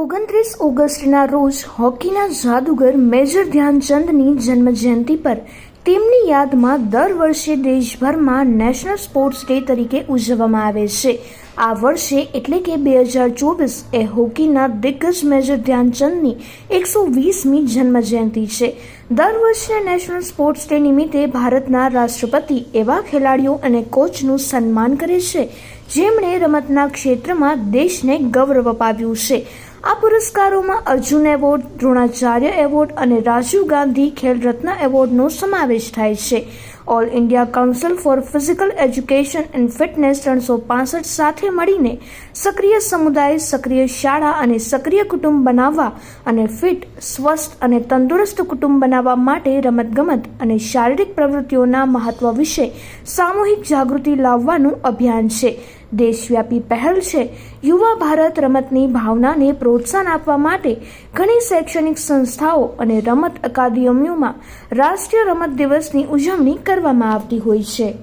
ઓગણત્રીસ ઓગસ્ટના રોજ હોકીના જાદુગર મેજર ધ્યાનચંદની જન્મજયંતિ પર તેમની યાદમાં દર વર્ષે દેશભરમાં નેશનલ સ્પોર્ટ્સ ડે તરીકે ઉજવવામાં આવે છે. આ વર્ષે એટલે કે બે હજાર ચોવીસ એ હોકીના દિગ્ગજ મેજર ધ્યાનચંદની એકસો વીસમી જન્મજયંતિ છે. દર વર્ષે નેશનલ સ્પોર્ટ્સ ડે નિમિત્તે ભારતના રાષ્ટ્રપતિ એવા ખેલાડીઓ અને કોચનું સન્માન કરે છે, જેમણે રમતના ક્ષેત્રમાં દેશને ગૌરવ અપાવ્યું છે. આ પુરસ્કારોમાં અર્જુન એવોર્ડ, દ્રોણાચાર્ય એવોર્ડ અને રાજીવ ગાંધી ખેલ રત્ન એવોર્ડનો સમાવેશ થાય છે. All India Council for Physical Education and Fitness ત્રણસો પાસઠ સાથે મળીને સક્રિય સમુદાય, સક્રિય શાળા અને સક્રિય કુટુંબ બનાવવા અને ફિટ, સ્વસ્થ અને તંદુરસ્ત કુટુંબ બનાવવા માટે રમતગમત અને શારીરિક પ્રવૃત્તિઓના મહત્વ વિશે સામૂહિક જાગૃતિ લાવવાનું અભિયાન છે. દેશવ્યાપી પહેલ છે. યુવા ભારત રમતની ભાવનાને પ્રોત્સાહન આપવા માટે ઘણી શૈક્ષણિક સંસ્થાઓ અને રમત અકાદમીઓમાં રાષ્ટ્રીય રમત દિવસની ઉજવણી કરવામાં આવતી હોય છે.